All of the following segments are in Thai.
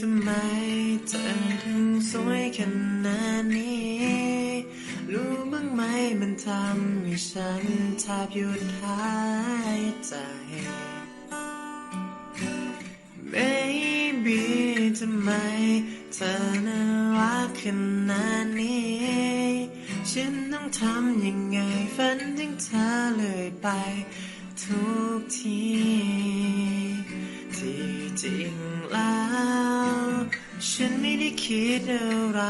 ทำไมเธอถึงสวยขนาดนี้ รู้บ้างไหมมันทำให้ฉันแทบหยุดหายใจ Baby ทำไมเธอน่ารักขนาดนี้ ฉันต้องทำยังไงฝันถึงเธอเลยไปทุกทีที่จริงแล้ว ฉันไม่ได้คิดอะไร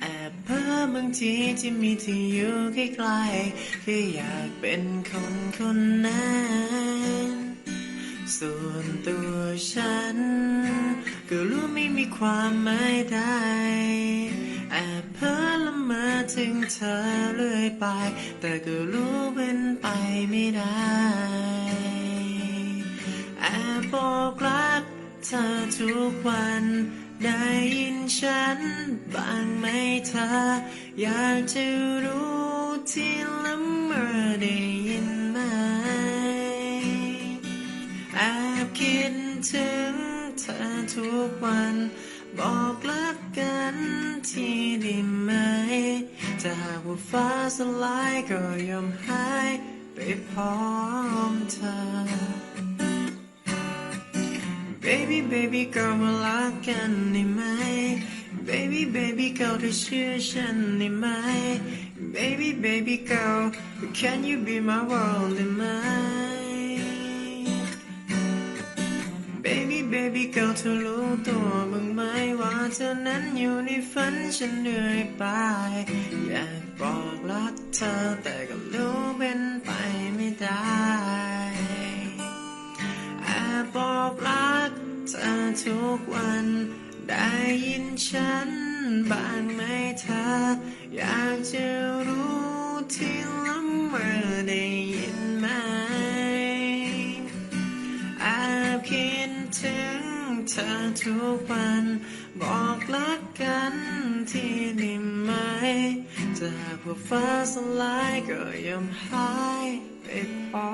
แอบเพ้อบางทีที่มีเธออยู่ใกล้ๆแค่อยากเป็นคนคนนั้น ส่วนตัวฉัน ก็รู้ไม่มีความหมายใดแอบเพ้อละเมอถึงเธอเรื่อยไป แต่ก็รู้เป็นไปไม่ได้ แอบบอกรัก เธอทุกวัน ได้ยินฉันบ้างไหมเธอ อยากจะรู้ที่ละเมอได้ยินไหมแอบคิดถึงเธอทุกวัน บอกรักกันทีได้ไหมถ้าหากว่าฟ้าสลายก็ยอมหายไปพร้อมเธอ Baby baby girl มารักกันได้ไหม Baby baby girl เธอเชื่อฉันได้ไหม Baby baby girl can you be my world ได้ไหม Baby baby girl เธอรู้ตัวบ้างไหมว่าเธอนั้นอยู่ในฝันฉันเหนื่อยไปอยากบอกรักเธอแต่ก็ เธอทุกวันได้ยินฉันบ้างไหมเธอ อยากจะรู้ที่ละเมอได้ยินไหมแอบคิดถึงเธอทุกวัน บอกรักกันที่ได้ไหมจะหากว่าฟ้าสลายก็ยอมหายไปพร้อมเธอ